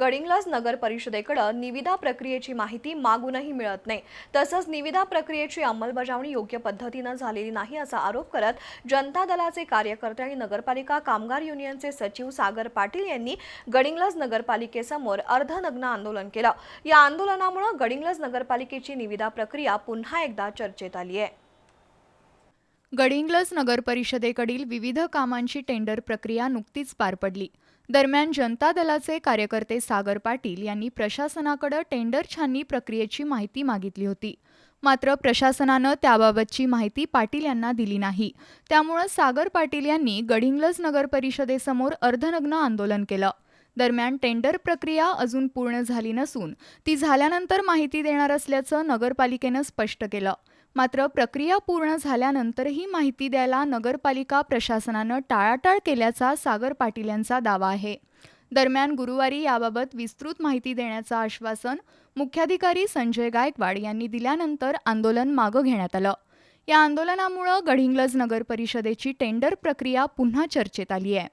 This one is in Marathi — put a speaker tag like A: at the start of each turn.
A: गडिंग्लज नगर परिषदेकडे निविदा प्रक्रियेची माहिती मागूनही मिळत नाही. तसंच निविदा प्रक्रियेची अंमलबजावणी योग्य पद्धतीनं झालेली नाही असा आरोप करत जनता दलाचे कार्यकर्ते आणि नगरपालिका कामगार युनियनचे सचिव सागर पाटील यांनी गडिंग्लज नगरपालिकेसमोर अर्धनग्न आंदोलन केलं. या आंदोलनामुळे गडिंग्लज नगरपालिकेची निविदा प्रक्रिया पुन्हा एकदा चर्चेत आली आहे.
B: गडिंग्लज नगर परिषदेकडील विविध कामांची टेंडर प्रक्रिया नुकतीच पार पडली. दरम्यान जनता दलाचे कार्यकर्ते सागर पाटील यांनी प्रशासनाकडे टेंडर छाननी प्रक्रियेची माहिती मागितली होती. मात्र प्रशासनानं त्याबाबतची माहिती पाटील यांना दिली नाही. त्यामुळं सागर पाटील यांनी गडिंग्लज नगर परिषदेसमोर अर्धनग्न आंदोलन केलं. दरम्यान टेंडर प्रक्रिया अजून पूर्ण झाली नसून ती झाल्यानंतर माहिती देणार असल्याचं नगरपालिकेनं स्पष्ट केलं. मात्र प्रक्रिया पूर्ण झाल्यानंतरही माहिती द्यायला नगरपालिका प्रशासनानं टाळाटाळ केल्याचा सागर पाटील यांचा दावा आहे. दरम्यान गुरुवारी याबाबत विस्तृत माहिती देण्याचं आश्वासन मुख्याधिकारी संजय गायकवाड यांनी दिल्यानंतर आंदोलन मागं घेण्यात आलं. या आंदोलनामुळं गडिंग्लज नगर परिषदेची टेंडर प्रक्रिया पुन्हा चर्चेत आली आहे.